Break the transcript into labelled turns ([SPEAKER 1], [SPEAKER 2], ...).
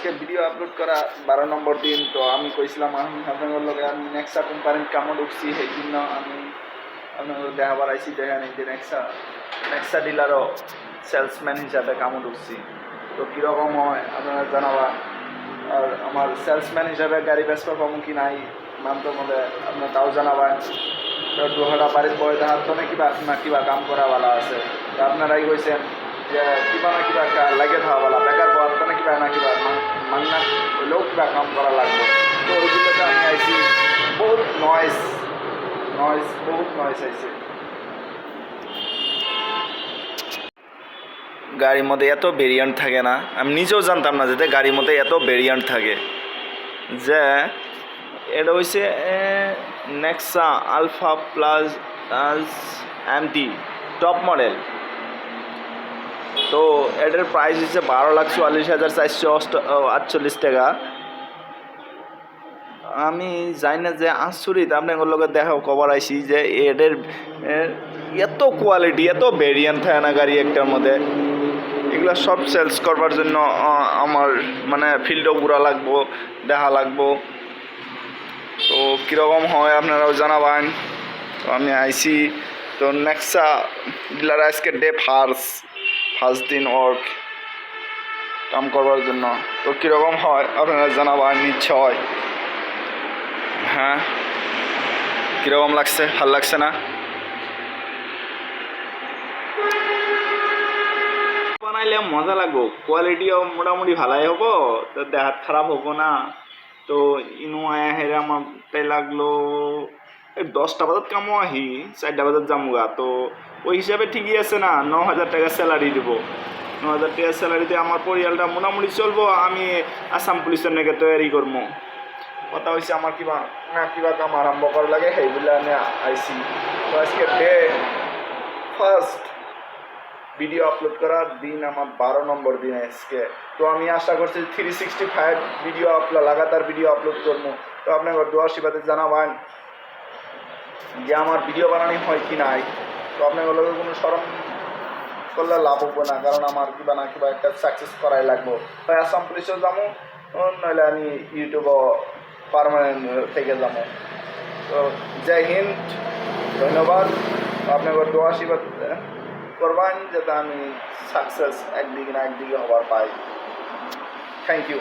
[SPEAKER 1] আজকে video upload করা বারো নম্বর দিন, তো আমি কইছিলাম আমি আপনাদের লগে আমি নেক্সা কোম্পানির কামত উঠছি সেই জন্য আমি আপনাদের দেখাবার আইসি দেখেন এই যে নেক্সা নেক্সা ডিলারও সেলসম্যান হিসাবে কামত উঠছি। তো কীরকম হয়, আপনারা জানাবা। আর আমার সেলসম্যান হিসাবে গাড়ি বেচবা পাবো কি নাই মানটোৰ মতে আপোনাৰ তাও জানাবাই তো দুহাটা বাৰীত বহি তাহাঁত মানে কিবা না, কিবা কাম কৰাৱালা আছে। তো আপনাৰাই কৈছেন যে কিবা না কিবা লাগে থাকাৱালা বেকাৰ বহাত মানে কিবা না কিবা মাংনা হ'লেও কিবা কাম কৰা লাগব। তো ওইগুলোতে আমি আইছি, বহুত নয়েজ নয়েজ বহুত নয়েজ আইছে। গাড়ির মধ্যে এত ভেরিয়েন্ট থাকে না। আমি নিজেও জানতাম না যাতে গাড়ির মধ্যে এত ভেরিয়েন্ট থাকে। যে এটা হচ্ছে Nexa alpha plus MT top model তো এটার প্রাইস হচ্ছে বারো লাখ চুয়াল্লিশ হাজার চারশো অষ্ট আটচল্লিশ টাকা। আমি জানি না যে আচরিত আপনার লগে দেখা কবার আইসি যে এটার এত কোয়ালিটি এত ভেরিয়েন্ট থাকে না গাড়ি একটার মধ্যে। এগুলো সব সেলস করবার জন্য আমার মানে ফিল্ডও ঘুরা লাগবো, দেখা লাগবো। তো কীরকম হয় আপনারাও জানাবেন। তো আমি আইসি তো নেক্সা ডিলার আজকে ডে ফার্স্ট। ফার্স্ট দিন ওয়ার্ক কাম করবার জন্য। তো কীরকম হয়? আপনারা জানাবেন নিশ্চয় হ্যাঁ। কীরকম লাগছে? ভালো লাগছে না? বানাইলে মজা লাগবো। কোয়ালিটিও মোটামুটি ভালাই হব। তো দেহাত খারাপ হব না। তো ইনো আয়া হেরে আমার তাই লাগল দশটা বাজাত কামো আহি, চারটা বাজাত যামুগা। তো ওই হিসাবে ঠিকই আছে না ন হাজার টাকা স্যালারি দিব। ন হাজার টাকা স্যালারিতে আমার পরিয়ালটা মোটামুটি চলবো, আমি আসাম পুলিশের নাকি তৈরি করব। কথা হৈছে আমাৰ কিবা, না, কিবা কাম আৰম্ভ কৰাৰ লাগে, সেইবিলাক আমি আইছি। তো আজকে ডে ফার্স্ট ভিডিও আপলোড করার দিন আমার বারো নম্বর দিন আজকে। তো আমি আশা করছি three sixty five video upload লাগাতার ভিডিও আপলোড করব। তো আপনার দোয়া শিবাতে জানাবেন। যে আমার ভিডিও বানানি হয় কি নাই, তো আপনার লগে কোনো সরম করলে লাভ হব না, কারণ আমার কিবা না কিবা একটা সাকসেস করাই লাগবো। তাই আসাম পুলিশেও যাব নইলে আমি ইউটিউবও পারমানেন্ট থেকে যাব তো জয় হিন্দ, ধন্যবাদ। আপনাকে দোয়া আশীর্বাদ করবেন, যাতে আমি সাকসেস একদিকে না একদিকে হবার পাই। Thank you